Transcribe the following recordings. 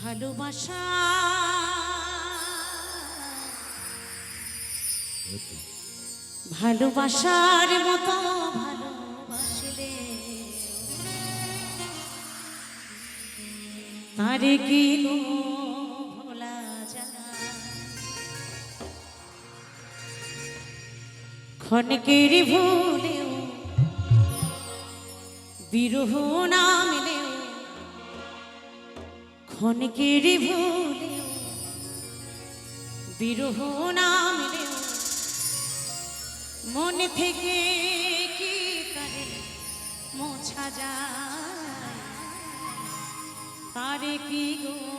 ভালোবাসা। ভালোবাসার মতো ভালোবাসলে তারে কি যায়? ক্ষণকের ভুলেও বিরহ নামলেও কিরি ভুলে বিরহ নাম মন থেকে কি করে মোছা যায়? তারে কি গো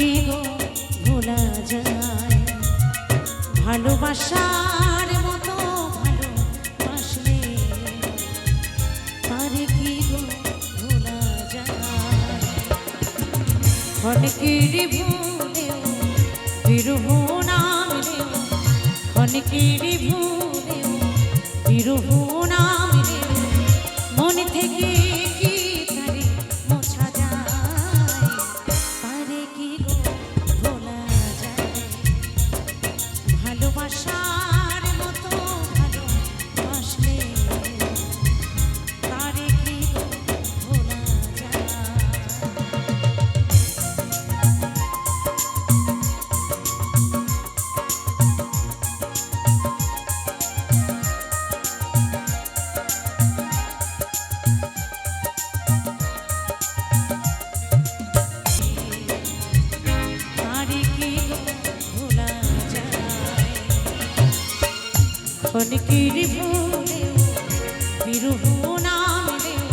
কি ভোলা যায়। ভালোবাসার মতো ভালোবাসলে তারে কি গো ভোলা যায়? ক্ষণকের ভুলেও ভুলেও ভালোবাসার ক্ষণিকের ভুলেও বিরহ নাম দেও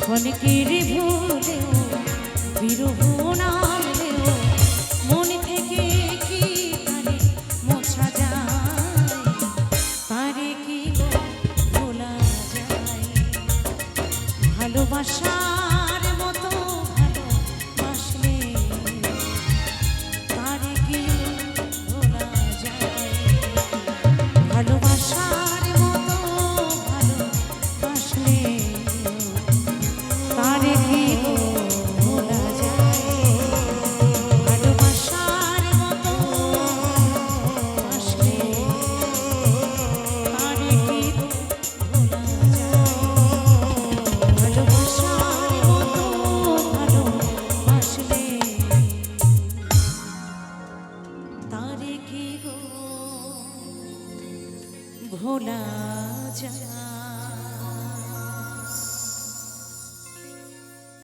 ক্ষণিকের ভুলেও বিরহ ভালোবাসার ভোলা যায়